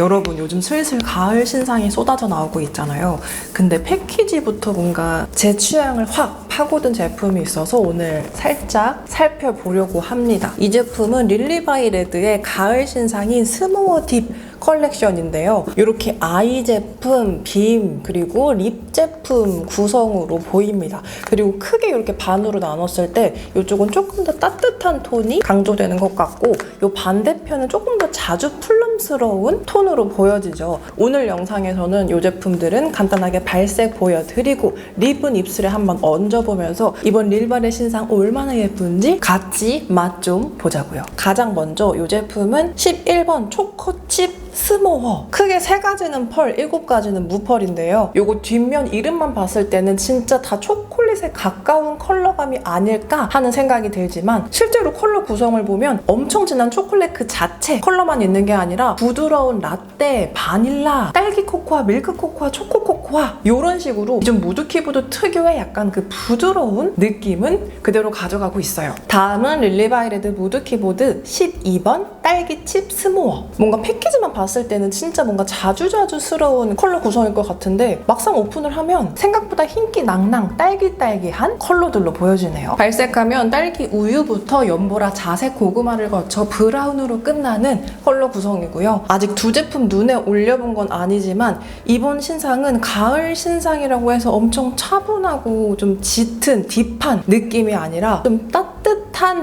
여러분 요즘 슬슬 가을 신상이 쏟아져 나오고 있잖아요. 근데 패키지부터 뭔가 제 취향을 확 파고든 제품이 있어서 오늘 살짝 살펴보려고 합니다. 이 제품은 릴리바이 레드의 가을 신상인 스모어 딥 컬렉션인데요. 이렇게 아이 제품, 빔, 그리고 립 제품 구성으로 보입니다. 그리고 크게 이렇게 반으로 나눴을 때 이쪽은 조금 더 따뜻한 톤이 강조되는 것 같고 이 반대편은 조금 더 자주 플럼스러운 톤으로 보여지죠. 오늘 영상에서는 이 제품들은 간단하게 발색 보여드리고 립은 입술에 한번 얹어 보면서 이번 릴발의 신상 얼마나 예쁜지 같이 맛 좀 보자고요. 가장 먼저 이 제품은 11번 초코칩 스모어 크게 세 가지는 펄, 일곱 가지는 무펄인데요. 요거 뒷면 이름만 봤을 때는 진짜 다 초콜릿에 가까운 컬러감이 아닐까 하는 생각이 들지만 실제로 컬러 구성을 보면 엄청 진한 초콜릿 그 자체 컬러만 있는 게 아니라 부드러운 라떼, 바닐라, 딸기 코코아, 밀크 코코아, 초코 코코아 이런 식으로 좀 무드 키보드 특유의 약간 그 부드러운 느낌은 그대로 가져가고 있어요. 다음은 릴리바이레드 무드 키보드 12번 딸기 칩 스모어 뭔가 패키지만 봤을 때는 진짜 뭔가 자주자주스러운 컬러 구성일 것 같은데 막상 오픈을 하면 생각보다 흰기 낭낭 딸기딸기한 컬러들로 보여지네요. 발색하면 딸기 우유부터 연보라 자색 고구마를 거쳐 브라운으로 끝나는 컬러 구성이고요. 아직 두 제품 눈에 올려본 건 아니지만 이번 신상은 가을 신상이라고 해서 엄청 차분하고 좀 짙은 딥한 느낌이 아니라 좀 따뜻한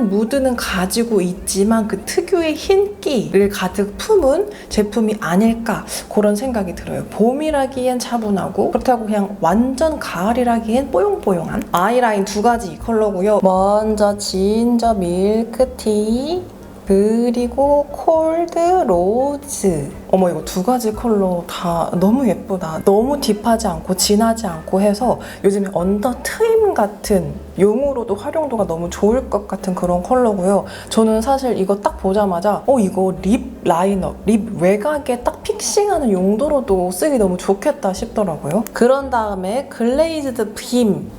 무드는 가지고 있지만 그 특유의 흰기를 가득 품은 제품이 아닐까 그런 생각이 들어요. 봄이라기엔 차분하고 그렇다고 그냥 완전 가을이라기엔 뽀용뽀용한 아이라인 두 가지 컬러고요. 먼저 진저 밀크티 그리고 콜드 로즈. 어머 이거 두 가지 컬러 다 너무 예쁘다. 너무 딥하지 않고 진하지 않고 해서 요즘에 언더 트임 같은 용으로도 활용도가 너무 좋을 것 같은 그런 컬러고요. 저는 사실 이거 딱 보자마자 어 이거 립 라이너, 립 외곽에 딱 픽싱하는 용도로도 쓰기 너무 좋겠다 싶더라고요. 그런 다음에 글레이즈드 빔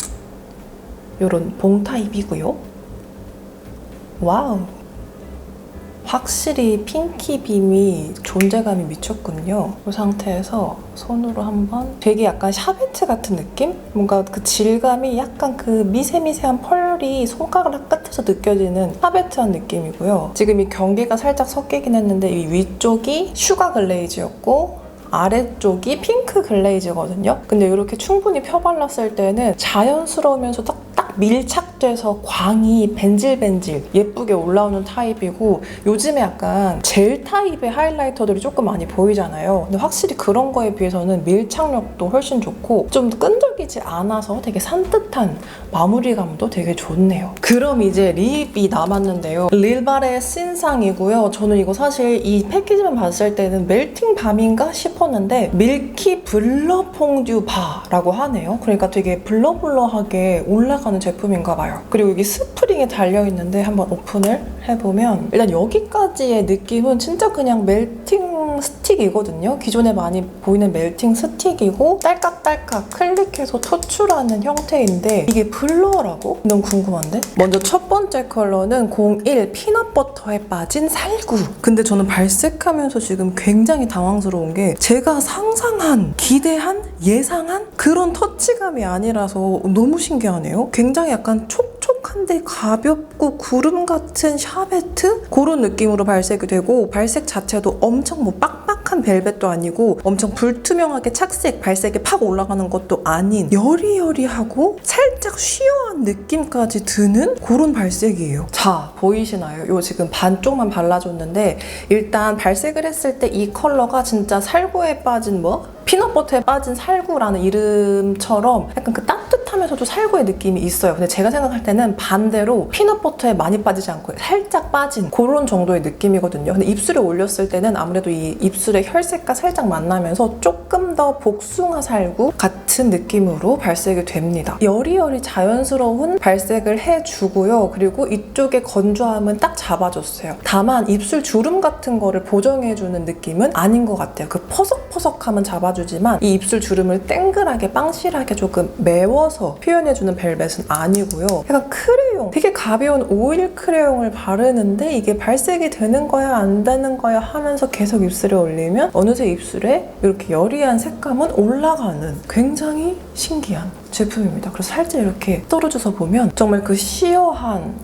요런 봉 타입이고요. 와우. 확실히 핑키 빔이 존재감이 미쳤군요. 이 상태에서 손으로 한번 되게 약간 샤베트 같은 느낌? 뭔가 그 질감이 약간 그 미세미세한 펄이 손가락 끝에서 느껴지는 샤베트한 느낌이고요. 지금 이 경계가 살짝 섞이긴 했는데 이 위쪽이 슈가 글레이즈였고 아래쪽이 핑크 글레이즈거든요. 근데 이렇게 충분히 펴발랐을 때는 자연스러우면서 딱, 딱 밀착돼서 광이 벤질벤질 예쁘게 올라오는 타입이고 요즘에 약간 젤 타입의 하이라이터들이 조금 많이 보이잖아요. 근데 확실히 그런 거에 비해서는 밀착력도 훨씬 좋고 좀 끈적이지 않아서 되게 산뜻한 마무리감도 되게 좋네요. 그럼 이제 립이 남았는데요. 릴발의 신상이고요. 저는 이거 사실 이 패키지만 봤을 때는 멜팅 밤인가 싶었는데 밀키 블러 퐁듀 바라고 하네요. 그러니까 되게 블러블러하게 올라가는 제품인가 봐요. 그리고 여기 스프링이 달려있는데 한번 오픈을 해보면 일단 여기까지의 느낌은 진짜 그냥 멜팅 스틱이거든요. 기존에 많이 보이는 멜팅 스틱이고 딸깍딸깍 클릭해서 토출하는 형태인데 이게 블러라고? 너무 궁금한데? 먼저 첫 번째 컬러는 01 피넛버터에 빠진 살구. 근데 저는 발색하면서 지금 굉장히 당황스러운 게 제가 상상한, 기대한, 예상한 그런 터치감이 아니라서 너무 신기하네요. 굉장히 약간 촉촉한데 가볍고 구름 같은 샤베트? 그런 느낌으로 발색이 되고 발색 자체도 엄청 뭐 빡빡 한 벨벳도 아니고 엄청 불투명하게 착색, 발색이 팍 올라가는 것도 아닌 여리여리하고 살짝 쉬어한 느낌까지 드는 그런 발색이에요. 자, 보이시나요? 요 지금 반쪽만 발라줬는데 일단 발색을 했을 때 이 컬러가 진짜 살구에 빠진 뭐? 피넛버터에 빠진 살구라는 이름처럼 약간 그 따뜻하면서도 살구의 느낌이 있어요. 근데 제가 생각할 때는 반대로 피넛버터에 많이 빠지지 않고 살짝 빠진 그런 정도의 느낌이거든요. 근데 입술에 올렸을 때는 아무래도 이 입술의 혈색과 살짝 만나면서 조금 더 복숭아 살구 같은 느낌으로 발색이 됩니다. 여리여리 자연스러운 발색을 해주고요. 그리고 이쪽의 건조함은 딱 잡아줬어요. 다만 입술 주름 같은 거를 보정해주는 느낌은 아닌 것 같아요. 그 퍼석퍼석함은 잡아 주지만 이 입술 주름을 땡글하게 빵실하게 조금 메워서 표현해주는 벨벳은 아니고요. 약간 크레용, 되게 가벼운 오일 크레용을 바르는데 이게 발색이 되는 거야 안 되는 거야 하면서 계속 입술에 올리면 어느새 입술에 이렇게 여리한 색감은 올라가는 굉장히 신기한 제품입니다. 그래서 살짝 이렇게 떨어져서 보면 정말 그 시어한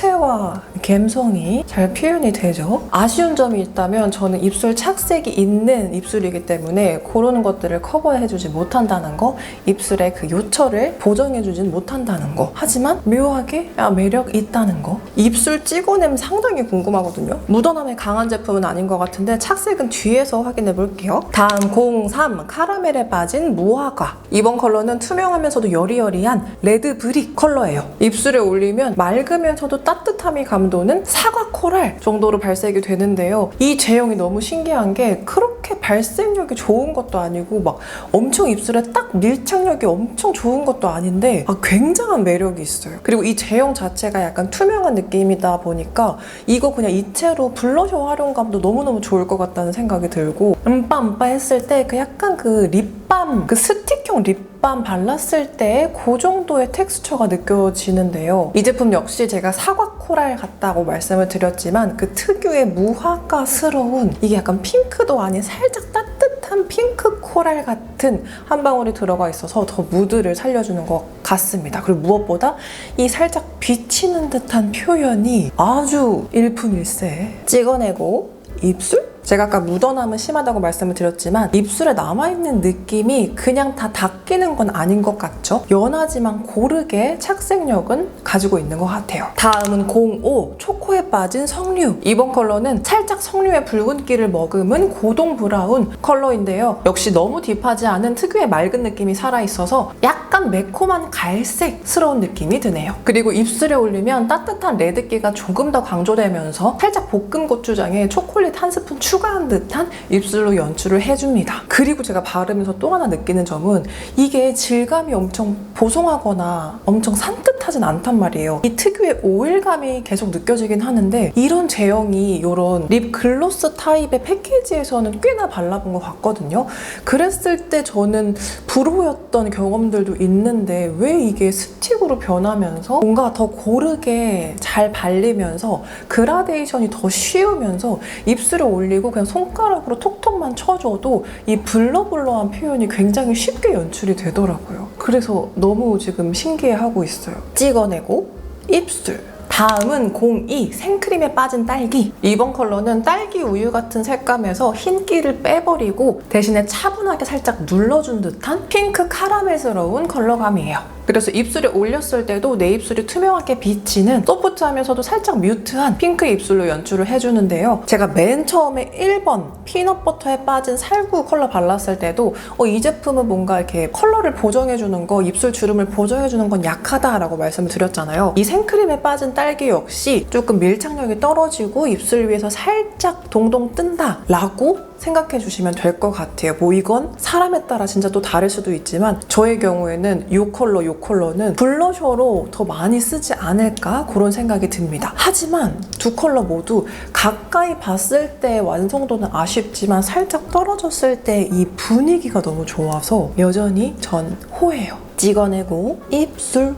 수채화 감성이 잘 표현이 되죠. 아쉬운 점이 있다면 저는 입술 착색이 있는 입술이기 때문에 그런 것들을 커버해주지 못한다는 거, 입술의 그 요철을 보정해주진 못한다는 거. 하지만 묘하게 아, 매력 있다는 거. 입술 찍어내면 상당히 궁금하거든요. 묻어남에 강한 제품은 아닌 것 같은데 착색은 뒤에서 확인해 볼게요. 다음 03 카라멜에 빠진 무화과. 이번 컬러는 투명하면서도 여리여리한 레드 브릭 컬러예요. 입술에 올리면 맑으면서도 따뜻함이 감도는 사과 코랄 정도로 발색이 되는데요. 이 제형이 너무 신기한 게 그렇게 발색력이 좋은 것도 아니고 막 엄청 입술에 딱 밀착력이 엄청 좋은 것도 아닌데 아, 굉장한 매력이 있어요. 그리고 이 제형 자체가 약간 투명한 느낌이다 보니까 이거 그냥 이채로 블러셔 활용감도 너무너무 좋을 것 같다는 생각이 들고 음빠 음빠 했을 때 그 약간 그 립밤 그 스틱형 립밤 발랐을 때 그 정도의 텍스처가 느껴지는데요. 이 제품 역시 제가 사과 코랄 같다고 말씀을 드렸지만 그 특유의 무화과스러운 이게 약간 핑크도 아닌 살짝 따뜻한 핑크 코랄 같은 한 방울이 들어가 있어서 더 무드를 살려주는 것 같습니다. 그리고 무엇보다 이 살짝 비치는 듯한 표현이 아주 일품일세. 찍어내고 입술? 제가 아까 묻어남은 심하다고 말씀을 드렸지만 입술에 남아있는 느낌이 그냥 다 닦이는 건 아닌 것 같죠? 연하지만 고르게 착색력은 가지고 있는 것 같아요. 다음은 05 초코에 빠진 석류. 이번 컬러는 살짝 석류의 붉은기를 머금은 고동 브라운 컬러인데요. 역시 너무 딥하지 않은 특유의 맑은 느낌이 살아있어서 약간 매콤한 갈색스러운 느낌이 드네요. 그리고 입술에 올리면 따뜻한 레드기가 조금 더 강조되면서 살짝 볶음 고추장에 초콜릿 한 스푼 추가 한 듯한 입술로 연출을 해줍니다. 그리고 제가 바르면서 또 하나 느끼는 점은 이게 질감이 엄청 보송하거나 엄청 산뜻하진 않단 말이에요. 이 특유의 오일감이 계속 느껴지긴 하는데 이런 제형이 이런 립 글로스 타입의 패키지에서는 꽤나 발라본 것 같거든요. 그랬을 때 저는 불호였던 경험들도 있는데 왜 이게 스틱으로 변하면서 뭔가 더 고르게 잘 발리면서 그라데이션이 더 쉬우면서 입술에 올리고 그냥 손가락으로 톡톡만 쳐줘도 이 블러블러한 표현이 굉장히 쉽게 연출이 되더라고요. 그래서 너무 지금 신기해하고 있어요. 찍어내고 입술. 다음은 02 생크림에 빠진 딸기. 이번 컬러는 딸기 우유 같은 색감에서 흰기를 빼버리고 대신에 차분하게 살짝 눌러준 듯한 핑크 카라멜스러운 컬러감이에요. 그래서 입술에 올렸을 때도 내 입술이 투명하게 비치는 소프트하면서도 살짝 뮤트한 핑크 입술로 연출을 해주는데요. 제가 맨 처음에 1번 피넛버터에 빠진 살구 컬러 발랐을 때도 어, 이 제품은 뭔가 이렇게 컬러를 보정해주는 거, 입술 주름을 보정해주는 건 약하다라고 말씀을 드렸잖아요. 이 생크림에 빠진 딸기 역시 조금 밀착력이 떨어지고 입술 위에서 살짝 동동 뜬다라고 생각해 주시면 될 것 같아요. 뭐 이건 사람에 따라 진짜 또 다를 수도 있지만 저의 경우에는 이 컬러, 이 컬러는 블러셔로 더 많이 쓰지 않을까 그런 생각이 듭니다. 하지만 두 컬러 모두 가까이 봤을 때 완성도는 아쉽지만 살짝 떨어졌을 때 이 분위기가 너무 좋아서 여전히 전 호해요. 찍어내고 입술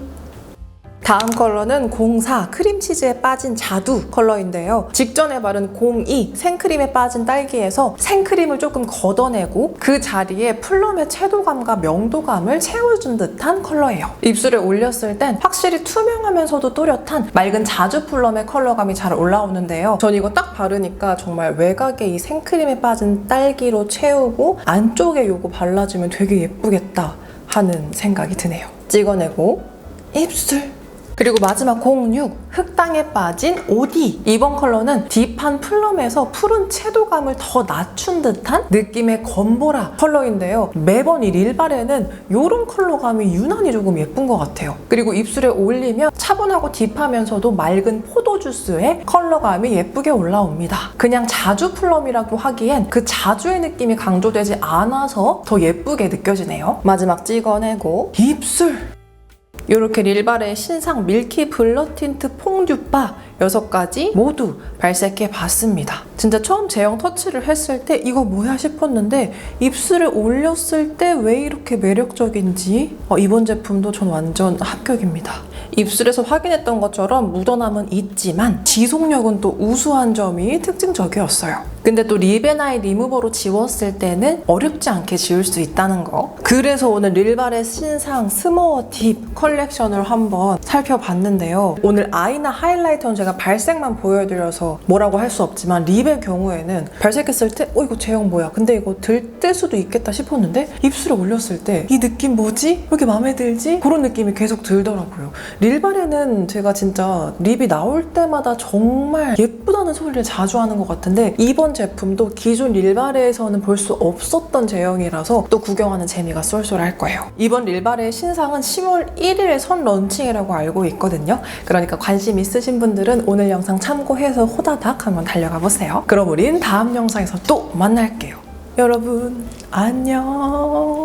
다음 컬러는 04 크림치즈에 빠진 자두 컬러인데요. 직전에 바른 02 생크림에 빠진 딸기에서 생크림을 조금 걷어내고 그 자리에 플럼의 채도감과 명도감을 채워준 듯한 컬러예요. 입술에 올렸을 땐 확실히 투명하면서도 또렷한 맑은 자주 플럼의 컬러감이 잘 올라오는데요. 전 이거 딱 바르니까 정말 외곽에 이 생크림에 빠진 딸기로 채우고 안쪽에 이거 발라주면 되게 예쁘겠다 하는 생각이 드네요. 찍어내고 입술 그리고 마지막 06 흑당에 빠진 오디. 이번 컬러는 딥한 플럼에서 푸른 채도감을 더 낮춘 듯한 느낌의 건보라 컬러인데요. 매번 이 릴발에는 이런 컬러감이 유난히 조금 예쁜 것 같아요. 그리고 입술에 올리면 차분하고 딥하면서도 맑은 포도 주스의 컬러감이 예쁘게 올라옵니다. 그냥 자주 플럼이라고 하기엔 그 자주의 느낌이 강조되지 않아서 더 예쁘게 느껴지네요. 마지막 찍어내고 입술 이렇게 릴발의 신상 밀키 블러 틴트 퐁듀바 여섯 가지 모두 발색해 봤습니다. 진짜 처음 제형 터치를 했을 때 이거 뭐야 싶었는데 입술에 올렸을 때 왜 이렇게 매력적인지 어, 이번 제품도 전 완전 합격입니다. 입술에서 확인했던 것처럼 묻어남은 있지만 지속력은 또 우수한 점이 특징적이었어요. 근데 또 립앤아이 리무버로 지웠을 때는 어렵지 않게 지울 수 있다는 거. 그래서 오늘 릴발의 신상 스모어 딥 컬렉션을 한번 살펴봤는데요. 오늘 아이나 하이라이터는 제가 발색만 보여드려서 뭐라고 할 수 없지만 립의 경우에는 발색했을 때 어 이거 제형 뭐야? 근데 이거 들뜰 수도 있겠다 싶었는데 입술에 올렸을 때 이 느낌 뭐지? 왜 이렇게 마음에 들지? 그런 느낌이 계속 들더라고요. 릴발에는 제가 진짜 립이 나올 때마다 정말 예 쁘다는 소리를 자주 하는 것 같은데 이번 제품도 기존 릴바레에서는 볼 수 없었던 제형이라서 또 구경하는 재미가 쏠쏠할 거예요. 이번 릴바레의 신상은 10월 1일에 선 런칭이라고 알고 있거든요. 그러니까 관심 있으신 분들은 오늘 영상 참고해서 호다닥 한번 달려가 보세요. 그럼 우린 다음 영상에서 또 만날게요. 여러분 안녕.